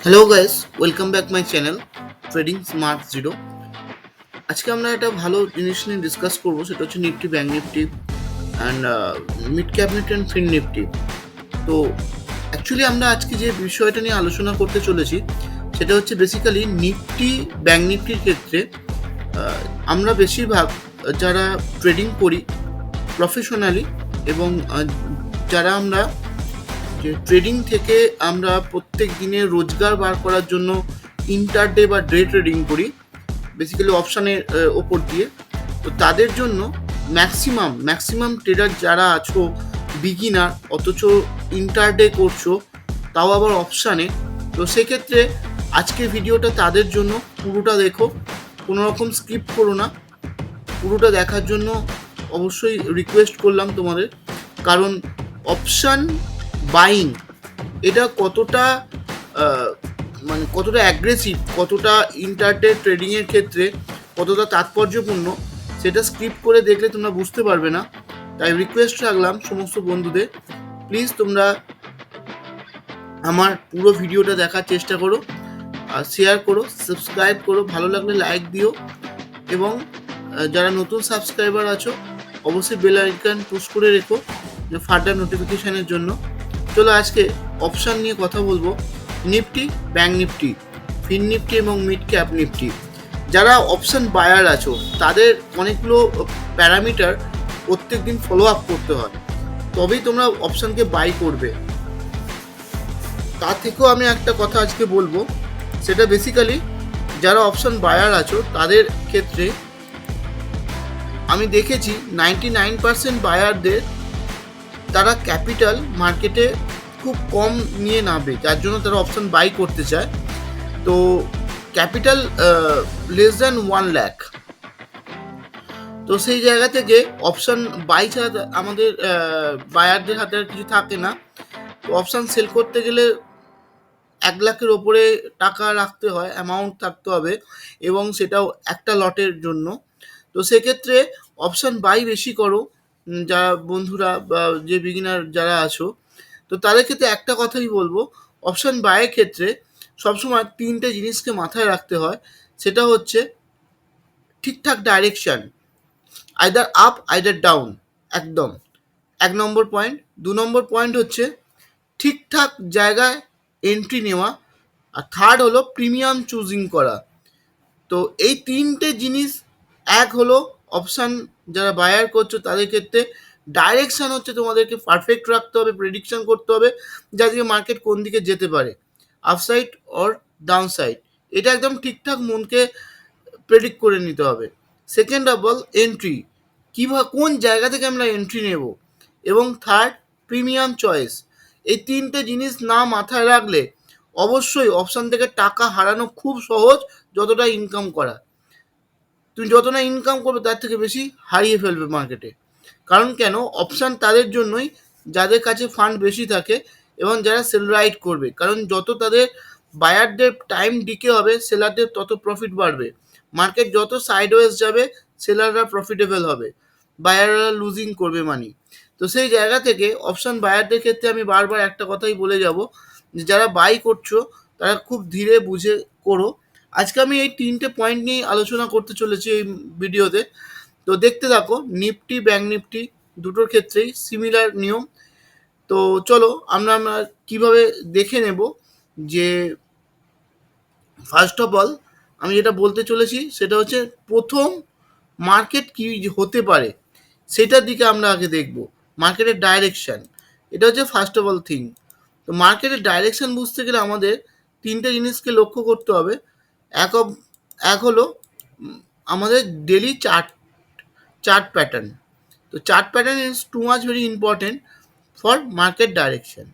Hello guys welcome back my channel trading smart zero আজকে আমরা একটা ভালো জিনিস নিয়ে ডিসকাস করব সেটা হচ্ছে Nifty bank Nifty and mid cap Nifty and fin Nifty তো অ্যাকচুয়ালি আমরা আজকে যে বিষয়টা নিয়ে আলোচনা করতে চলেছি সেটা হচ্ছে বেসিক্যালি নিফটি ব্যাঙ্ক নিফটির ক্ষেত্রে আহ, আমরা বেশিরভাগ যারা ট্রেডিং করি প্রফেশনালি এবং যারা আমরা যে ট্রেডিং থেকে আমরা প্রত্যেক দিনে রোজগার বার করার জন্য ইন্টার ডে বা ডে ট্রেডিং করি বেসিক্যালি অপশানের ওপর দিয়ে। তো তাদের জন্য ম্যাক্সিমাম ম্যাক্সিমাম ট্রেডার যারা আছো বিগিনার অথচ ইন্টার ডে করছ, তাও আবার অপশানে তো সেক্ষেত্রে আজকের ভিডিওটা তাদের জন্য, পুরোটা দেখো, কোনো রকম স্কিপ করো না। পুরোটা দেখার জন্য অবশ্যই রিকোয়েস্ট করলাম তোমাদের। কারণ অপশান বাইং এটা কতটা মানে কতটা অ্যাগ্রেসিভ কতটা ইন্টারডে ট্রেডিংয়ের ক্ষেত্রে কতটা তাৎপর্যপূর্ণ, সেটা স্ক্রিপ্ট করে দেখলে তোমরা বুঝতে পারবে না। তাই রিকোয়েস্ট রাখলাম সমস্ত বন্ধুদের প্লিজ তোমরা আমার পুরো ভিডিওটা দেখার চেষ্টা করো, আর শেয়ার করো সাবস্ক্রাইব করো, ভালো লাগলে লাইক দিও, এবং যারা নতুন সাবস্ক্রাইবার আছো, অবশ্যই বেল আইকন পুশ করে রেখো ফার্দার নোটিফিকেশনের জন্য। চলো আজকে অপশান নিয়ে কথা বলব। Nifty bank Nifty fin Nifty এবং মিড ক্যাপ নিফটি। যারা অপশান বায়ার আছো, তাদের অনেকগুলো প্যারামিটার প্রত্যেক দিন ফলো আপ করতে হয়। তবেই তোমরা অপশানকে বাই করবে। তার থেকেও আমি একটা কথা আজকে বলব, সেটা বেসিক্যালি যারা অপশান বায়ার আছো, তাদের ক্ষেত্রে আমি দেখেছি নাইনটি নাইন পার্সেন্ট বায়ারদের তারা ক্যাপিটাল মার্কেটে খুব কম নিয়ে নামবে, যার জন্য তারা অপশন বাই করতে চায়। তো capital less than one lakh তো সেই জায়গা থেকে অপশন বাই ছাড়া আমাদের বায়ারদের হাতে আর কিছু থাকে না। তো অপশান সেল করতে গেলে এক লাখের ওপরে টাকা রাখতে হয় অ্যামাউন্ট থাকতে হবে, এবং সেটাও একটা লটের জন্য। তো সেক্ষেত্রে অপশান বাই বেশি করো যারা বন্ধুরা বা যে বিগিনার যারা আছো, তো তাদের ক্ষেত্রে একটা কথাই বলব অপশান বাইয়ের ক্ষেত্রে সবসময় তিনটে জিনিসকে মাথায় রাখতে হয়, সেটা হচ্ছে ঠিকঠাক direction either up either down একদম। এক নম্বর পয়েন্ট দু নম্বর পয়েন্ট হচ্ছে ঠিকঠাক জায়গায় এন্ট্রি নেওয়া, আর থার্ড হলো প্রিমিয়াম চুজিং করা। তো এই তিনটে জিনিস, এক হলো অপশান যারা বায়ার করছ, তাদের ক্ষেত্রে ডাইরেকশান হচ্ছে তোমাদেরকে পারফেক্ট রাখতে হবে প্রেডিকশন করতে হবে, যাতে মার্কেট কোন দিকে যেতে পারে আপসাইড অর ডাউন সাইড এটা একদম ঠিকঠাক মনকে প্রেডিক্ট করে নিতে হবে। সেকেন্ড অফ অল এন্ট্রি কীভাবে কোন জায়গা থেকে আমরা এন্ট্রি নেব? এবং থার্ড প্রিমিয়াম চয়েস এই তিনটে জিনিস না মাথায় রাখলে অবশ্যই অপশান থেকে টাকা হারানো খুব সহজ, যতটা ইনকাম করা। তুমি যত না ইনকাম করবে তার থেকে বেশি হারিয়ে ফেলবে মার্কেটে কারণ কেন? অপশান তাদের জন্যই যাদের কাছে ফান্ড বেশি থাকে এবং যারা সেল রাইট করবে। কারণ যত তাদের বায়ারদের টাইম ডিকে হবে সেলারদের তত প্রফিট বাড়বে। মার্কেট যত সাইডওয়েজ যাবে সেলাররা প্রফিটেবল হবে। বায়াররা লুজিং করবে মানি তো সেই জায়গা থেকে অপশান বায়ারদের ক্ষেত্রে আমি বারবার একটা কথাই বলে যাব যে, যারা বাই করছ, তারা খুব ধীরে বুঝে করো আজকে আমি এই তিনটে পয়েন্ট নিয়ে আলোচনা করতে চলেছি এই ভিডিওতে। তো দেখতে থাকো, নিফটি ব্যাঙ্ক নিফটি দুটোর ক্ষেত্রেই সিমিলার নিয়ম। তো চলো, আমরা আমরা কীভাবে দেখে নেব যে ফার্স্ট অফ অল আমি যেটা বলতে চলেছি সেটা হচ্ছে প্রথম মার্কেট কী হতে পারে, সেটার দিকে আমরা আগে দেখব। মার্কেটের ডাইরেকশান এটা হচ্ছে ফার্স্ট অফ অল থিং তো মার্কেটের ডাইরেকশান বুঝতে গেলে আমাদের তিনটে জিনিসকে লক্ষ্য করতে হবে। এক এক হলো আমাদের ডেলি চার্ট চার্ট প্যাটার্ন তো chart pattern is too much very important for market direction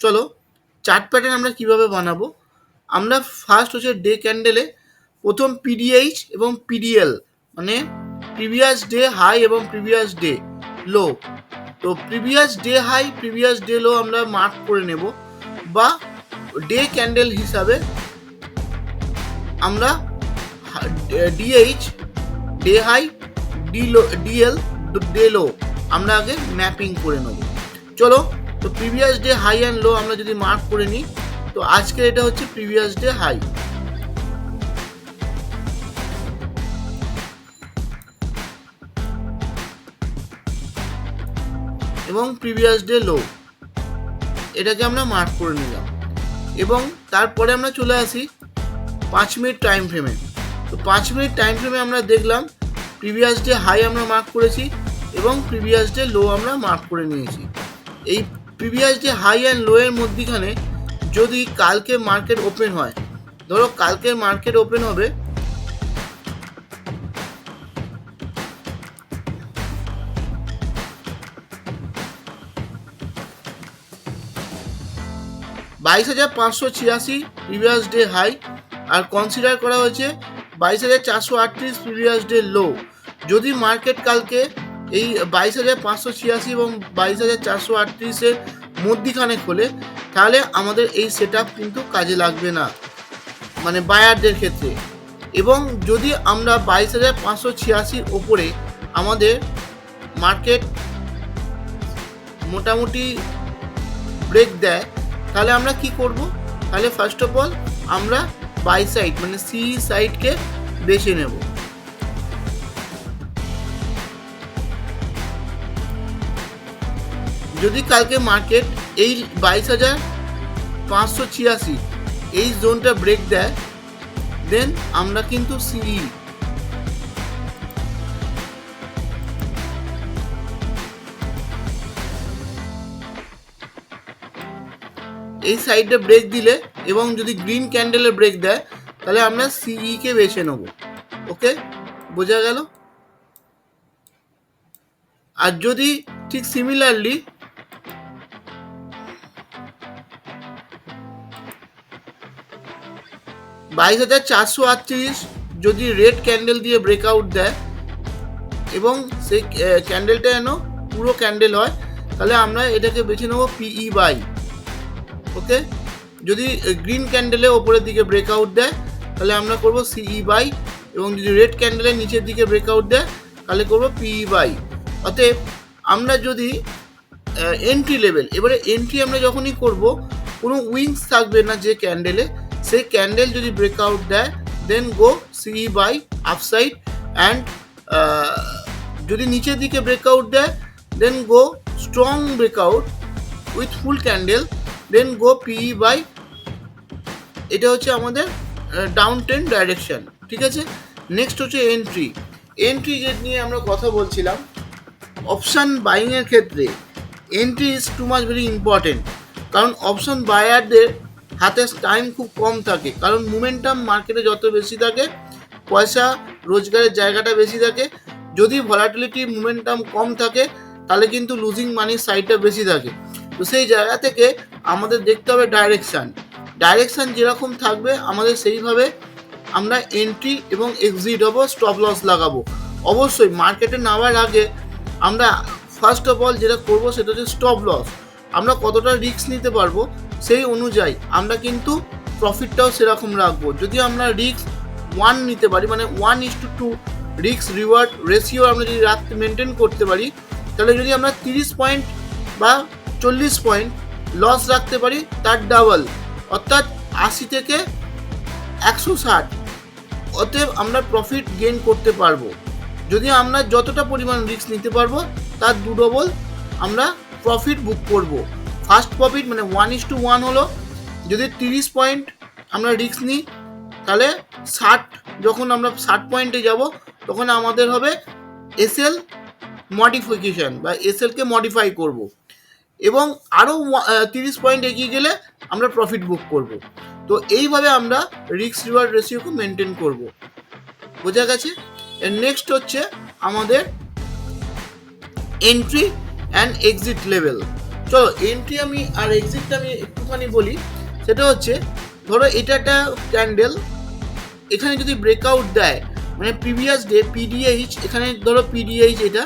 চলো চার্ট প্যাটার্ন আমরা কীভাবে বানাবো? আমরা ফার্স্ট হচ্ছে ডে ক্যান্ডেলে প্রথম পিডিএইচ এবং পিডিএল মানে প্রিভিয়াস ডে হাই এবং প্রিভিয়াস ডে লো তো previous day high previous day low আমরা মার্ক করে নেব বা ডে ক্যান্ডেল হিসাবে আমরা DH day high D low DL day low আমরা আগে ম্যাপিং করে নেব। চলো, তো previous day high and low আমরা যদি মার্ক করে নিই, তো তো আজকে এটা হচ্ছে প্রিভিয়াস ডে হাই এবং প্রিভিয়াস ডে লো এটাকে আমরা মার্ক করে নিলাম। এবং তারপরে আমরা চলে আসি পাঁচ মিনিট টাইম ফ্রেমে তো পাঁচ মিনিট টাইম ফ্রেমে আমরা দেখলাম প্রিভিয়াস ডে হাই আমরা মার্ক করেছি এবং প্রিভিয়াস ডে লো আমরা মার্ক করে নিয়েছি। এই previous day high and low এর মধ্যিখানে যদি কালকে মার্কেট ওপেন হয়, ধরো কালকের মার্কেট ওপেন হবে, বাইশ হাজার পাঁচশো ছিয়াশি প্রিভিয়াস ডে হাই আর কনসিডার করা হয়েছে বাইশ হাজার চারশো আটত্রিশ প্রিভিয়াস ডে লো যদি মার্কেট কালকে এই বাইশ হাজার পাঁচশো ছিয়াশি এবং বাইশ হাজার চারশো আটত্রিশের মধ্যিখানে খোলে, তাহলে আমাদের এই সেট কিন্তু কাজে লাগবে না মানে বায়ারদের ক্ষেত্রে। এবং যদি আমরা বাইশ হাজার পাঁচশো ছিয়াশির ওপরে আমাদের মার্কেট মোটামুটি ব্রেক দেয়, তাহলে আমরা কি করব? তাহলে ফার্স্ট অফ অল আমরা বাই সাইড মানে সি সাইডকে বেছে নেব। যদি কালকে মার্কেট এই বাইশ হাজার পাঁচশো ছিয়াশি, এই জোনটা ব্রেক দেয় দেন আমরা কিন্তু সিই এই সাইডে ব্রেক দিলে এবং যদি গ্রিন ক্যান্ডেলে ব্রেক দেয়, তাহলে আমরা সিই কে বেছে নেব। ওকে? বোঝা গেল? আর যদি ঠিক সিমিলারলি বাইশ হাজার চারশো আটত্রিশ যদি রেড ক্যান্ডেল দিয়ে ব্রেকআউট দেয় এবং সেই ক্যান্ডেলটা যেন পুরো ক্যান্ডেল হয়, তাহলে আমরা এটাকে বেছে নেব পিই বাই ওকে? যদি গ্রিন ক্যান্ডেলে ওপরের দিকে ব্রেকআউট দেয়, তাহলে আমরা করব সিই বাই এবং যদি রেড ক্যান্ডেলের নিচের দিকে ব্রেকআউট দেয়, তাহলে করব পিই বাই অতএব, আমরা যদি এন্ট্রি লেভেল এবারে এন্ট্রি আমরা যখনই করব, কোনো উইংস থাকবে না যে ক্যান্ডেলে সেই ক্যান্ডেল যদি ব্রেকআউট দেয় দেন গো সিই বাই আপসাইড অ্যান্ড যদি নিচের দিকে ব্রেকআউট দেয় then go strong breakout with full candle then go PE buy এটা হচ্ছে আমাদের ডাউন টেন ডাইরেকশান ঠিক আছে? নেক্সট হচ্ছে এন্ট্রি এন্ট্রি যে নিয়ে আমরা কথা বলছিলাম অপশান বাইংয়ের ক্ষেত্রে entry is too much very important কারণ অপশান বায়ারদের হাতে টাইম খুব কম থাকে, কারণ মোমেন্টাম মার্কেটে যত বেশি থাকে, পয়সা রোজগারের জায়গাটা বেশি থাকে, যদি ভলাটিলিটি মোমেন্টাম কম থাকে, তাহলে কিন্তু লুজিং মানির সাইডটা বেশি থাকে। তো সেই জায়গা থেকে আমাদের দেখতে হবে ডাইরেকশান ডাইরেকশান যেরকম থাকবে, আমাদের সেইভাবে আমরা এন্ট্রি এবং এক্সিট হব স্টপ লস লাগাবো। অবশ্যই মার্কেটে নামার আগে আমরা ফার্স্ট অফ অল যেটা করব সেটা হচ্ছে স্টপ লস আমরা কতটা রিস্ক নিতে পারব সেই অনুযায়ী আমরা কিন্তু প্রফিটটাও সেরকম রাখব। যদি আমরা রিস্ক ওয়ান নিতে পারি মানে one is to two risk reward ratio আমরা যদি রাখতে মেনটেন করতে পারি, তাহলে যদি আমরা তিরিশ পয়েন্ট বা চল্লিশ পয়েন্ট লস রাখতে পারি, তার ডাবল অর্থাৎ আশি থেকে একশো ষাট। অতএব আমরা প্রফিট গেইন করতে পারব। যদি আমরা যতটা পরিমাণ রিস্ক নিতে পারব, তার দু ডবল আমরা প্রফিট বুক করব। ফার্স্ট প্রফিট মানে ওয়ান ইস টু ওয়ান হলো। যদি তিরিশ পয়েন্ট আমরা রিস্ক নিই, তাহলে ষাট, যখন আমরা ষাট পয়েন্টে যাব, তখন আমাদের হবে এসএল মডিফিকেশান বা এসএলকে মডিফাই করব। এবং আরও তিরিশ পয়েন্ট এগিয়ে গেলে আমরা প্রফিট বুক করব। তো এইভাবে আমরা রিস্ক রিওয়ার্ড রেশিওকে মেনটেন করব। বোঝা গেছে? এর নেক্সট হচ্ছে আমাদের এন্ট্রি অ্যান্ড এক্সিট লেভেল চলো এন্ট্রি আমি আর এক্সিটটা আমি একটুখানি বলি। সেটা হচ্ছে, ধরো এটা একটা ক্যান্ডেল এখানে যদি ব্রেকআউট দেয় মানে প্রিভিয়াস ডে পিডিএইচ এখানে ধরো পিডিএইচ এটা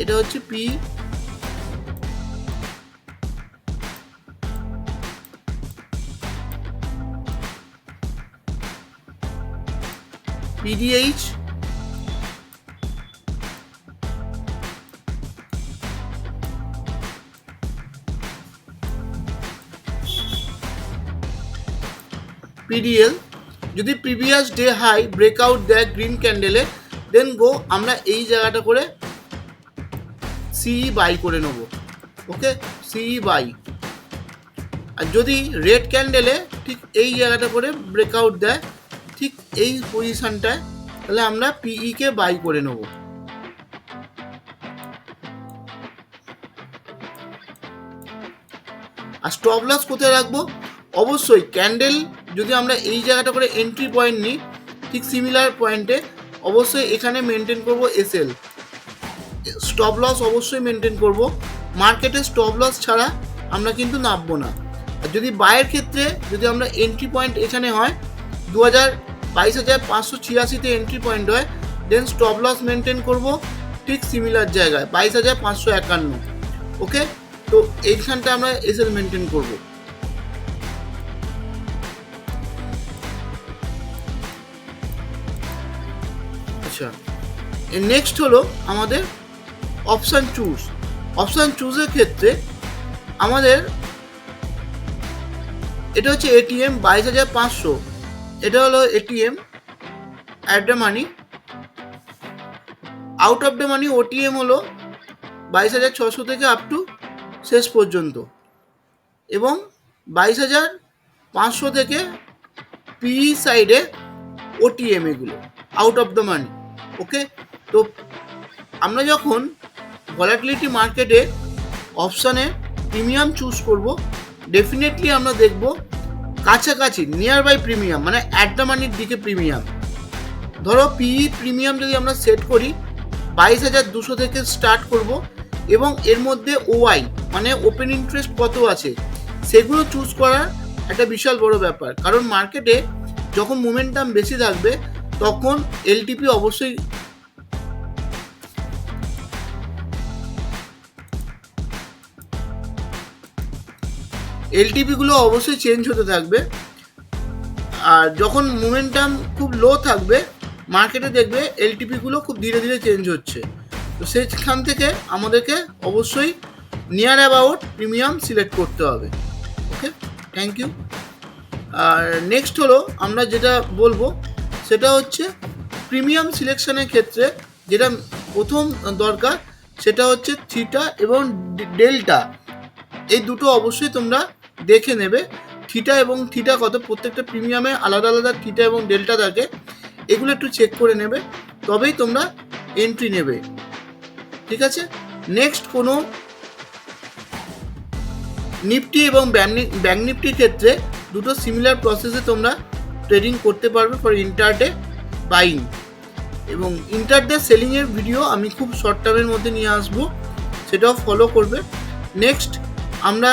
এটা হচ্ছে পি পিডিএইচ পিডিএল যদি প্রিভিয়াস ডে হাই ব্রেকআউট দেয় গ্রিন ক্যান্ডেলে দেন গো আমরা এই জায়গাটা করে সিই বাই করে নেব। ওকে সিই বাই আর যদি রেড ক্যান্ডেলে ঠিক এই জায়গাটা করে ব্রেকআউট দেয় ঠিক এই পজিশনটায় তাহলে আমরা পিই কে বাই করে নেব। আর স্টপ লস কোথায় রাখব? অবশ্যই ক্যান্ডেল যদি আমরা এই জায়গাটা করে এন্ট্রি পয়েন্ট নিই, ঠিক সিমিলার পয়েন্টে অবশ্যই এখানে মেনটেন করব এসএল স্টপ লস অবশ্যই মেনটেন করব। মার্কেটে স্টপ লস ছাড়া আমরা কিন্তু নামবো না। আর যদি বায়ের ক্ষেত্রে যদি আমরা এন্ট্রি পয়েন্ট এখানে হয় দু হাজার বাইশ হাজার পাঁচশো ছিয়াশিতে এন্ট্রি পয়েন্ট হয় দেন স্টপ লস মেনটেন করব ঠিক সিমিলার জায়গায়, বাইশ হাজার পাঁচশো একান্ন। ওকে তো এইখানটা আমরা এসএল মেনটেন করব। আচ্ছা নেক্সট হলো আমাদের অপশান চুজ অপশান চুজের ক্ষেত্রে আমাদের এটা হচ্ছে এটিএম বাইশ হাজার পাঁচশো। এটা হলো ATM at the money out of the money OTM হলো বাইশ হাজার ছশো থেকে আপ টু শেষ পর্যন্ত। এবং বাইশ হাজার পাঁচশো থেকে পিই সাইডে ওটিএম এগুলো out of the money okay তো আমরা যখন ভলাটিলিটি মার্কেটে অপশানে প্রিমিয়াম চুজ করব ডেফিনেটলি আমরা দেখব কাছাকাছি নিয়ার বাই প্রিমিয়াম মানে অ্যাট দ্য মানির দিকে প্রিমিয়াম ধরো পিই প্রিমিয়াম যদি আমরা সেট করি, বাইশ হাজার দুশো থেকে স্টার্ট করব এবং এর মধ্যে ওআই মানে ওপেন ইন্টারেস্ট কত আছে, সেগুলো চুজ করার একটা বিশাল বড় ব্যাপার। কারণ মার্কেটে যখন মোমেন্টাম বেশি থাকবে, তখন এলটিপি অবশ্যই এলটিপিগুলো অবশ্যই চেঞ্জ হতে থাকবে। আর যখন মোমেন্টাম খুব লো থাকবে মার্কেটে দেখবে এলটিপিগুলো খুব ধীরে ধীরে চেঞ্জ হচ্ছে। তো সেখান থেকে আমাদেরকে অবশ্যই নিয়ার অ্যাবাউট প্রিমিয়াম সিলেক্ট করতে হবে। ওকে থ্যাংক ইউ আর নেক্সট হলো আমরা যেটা বলব, সেটা হচ্ছে প্রিমিয়াম সিলেকশনের ক্ষেত্রে যেটা প্রথম দরকার, সেটা হচ্ছে থিটা এবং ডেল্টা এই দুটো অবশ্যই তোমরা দেখে নেবে। থিটা এবং থিটা কত? প্রত্যেকটা প্রিমিয়ামে আলাদা আলাদা থিটা এবং ডেল্টা থাকে। এগুলো একটু চেক করে নেবে। তবেই তোমরা এন্ট্রি নেবে। ঠিক আছে? নেক্সট কোনো নিফটি এবং ব্যাঙ্ক নিফটির ক্ষেত্রে দুটো সিমিলার প্রসেসে তোমরা ট্রেডিং করতে পারবে ফর ইন্টারডে বাইং এবং ইন্টারডে সেলিংয়ের ভিডিও আমি খুব শর্ট টার্মের মধ্যে নিয়ে আসব। সেটাও ফলো করবে। নেক্সট আমরা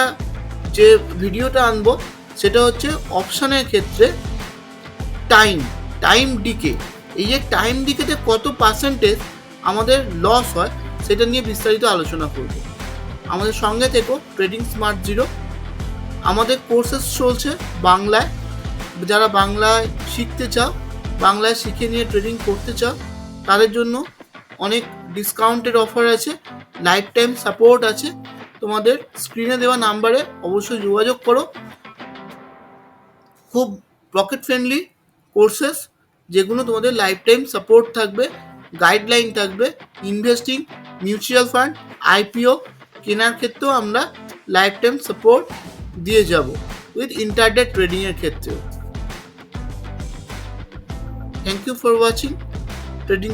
যে ভিডিওটা আনব, সেটা হচ্ছে অপশানের ক্ষেত্রে টাইম টাইম ডিকে এই যে টাইম ডিকেতে কত পার্সেন্টেজ আমাদের লস হয়, সেটা নিয়ে বিস্তারিত আলোচনা করব। আমাদের সঙ্গে থেকো ট্রেডিং স্মার্ট জিরো আমাদের কোর্সেস চলছে বাংলায়। যারা বাংলায় শিখতে চাও, বাংলায় শিখে নিয়ে ট্রেডিং করতে চাও, তাদের জন্য অনেক ডিসকাউন্টের অফার আছে লাইফ টাইম সাপোর্ট আছে। তোমাদের স্ক্রিনে দেওয়া নাম্বারে অবশ্যই যোগাযোগ করো। খুব পকেট ফ্রেন্ডলি কোর্সেস যেগুলো তোমাদের লাইফ টাইম সাপোর্ট থাকবে গাইডলাইন থাকবে ইনভেস্টিং মিউচুয়াল ফান্ড আইপিও কেনার ক্ষেত্রেও আমরা লাইফ টাইম সাপোর্ট দিয়ে যাব উইথ ইন্টারনেট ট্রেডিংয়ের ক্ষেত্রেও। Thank you for watching trading